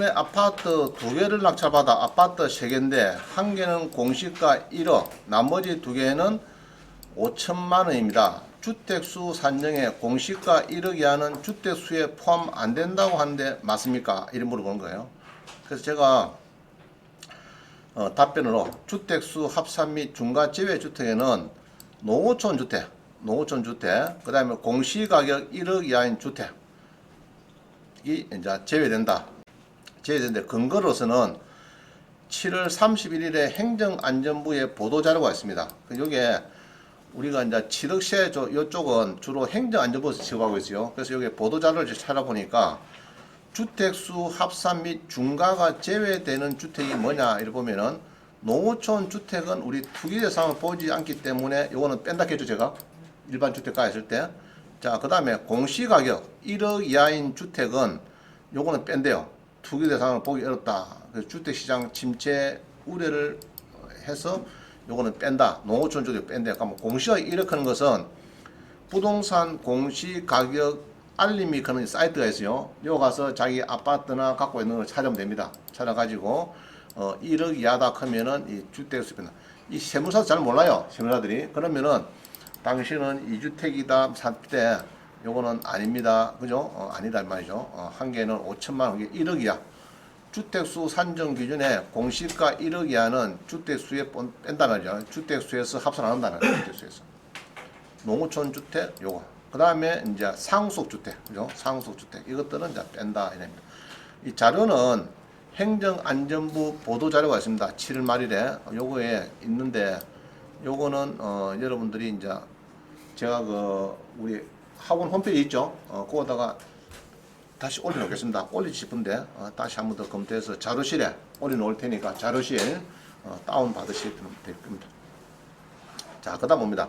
아파트 두 개를 낙찰받아 아파트 세 개인데 한 개는 공시가 1억, 나머지 두 개는 5천만 원입니다. 주택수 산정에 공시가 1억 이하는 주택수에 포함 안 된다고 하는데 맞습니까? 이런 물어보는 거예요. 그래서 제가 어, 답변으로 주택수 합산 및 중과 제외 주택에는 농어촌 주택, 농어촌 주택, 그 다음에 공시가격 1억 이하인 주택이 이제 제외된다. 제외되는데 근거로서는 7월 31일에 행정안전부의 보도자료가 있습니다. 그 요게 우리가 이제 7억세 저 이쪽은 주로 행정안전부에서 지급하고 있어요. 그래서 여기 보도자료를 찾아보니까 주택수 합산 및 중가가 제외되는 주택이 뭐냐 이를 보면은 농어촌 주택은 우리 투기 대상을 보지 않기 때문에 요거는 뺀다 했죠 제가 일반 주택가 했을 때 자 그 다음에 공시가격 1억 이하인 주택은 요거는 뺀대요 투기 대상을 보기 어렵다 그래서 주택시장 침체 우려를 해서 요거는 뺀다 농어촌 주택 뺀대 그러면 공시가 1억 하는 것은 부동산 공시 가격 알림이 그런 사이트가 있어요. 요 가서 자기 아파트나 갖고 있는 걸 찾으면 됩니다. 찾아가지고 어 1억 이하다 하면은 이 주택수 변다. 이 세무사도 잘 몰라요. 세무사들이 그러면은 당신은 이 주택이다 살 때 요거는 아닙니다. 그죠? 어, 아니다 이 말이죠. 어, 한 개는 5천만 원, 이게 1억 이하. 주택수 산정 기준에 공시가 1억 이하는 주택수에 뺀- 뺀다 말이죠. 주택수에서 합산 안 한다는 거예요. 주택수에서. 농어촌 주택 요거. 그 다음에 이제 상속 주택. 그죠? 상속 주택. 이것들은 이제 뺀다 이랍니다. 이 자료는 행정안전부 보도 자료가 있습니다. 7월 말일에 요거에 있는데 요거는 어 여러분들이 이제 제가 그 우리 학원 홈페이지 있죠? 어 그거다가 다시 올려놓겠습니다. 올리고 싶은데 어, 다시 한 번 더 검토해서 자료실에 올려놓을 테니까 자료실 어, 다운 받으시면 될 겁니다. 자, 그다 음 봅니다.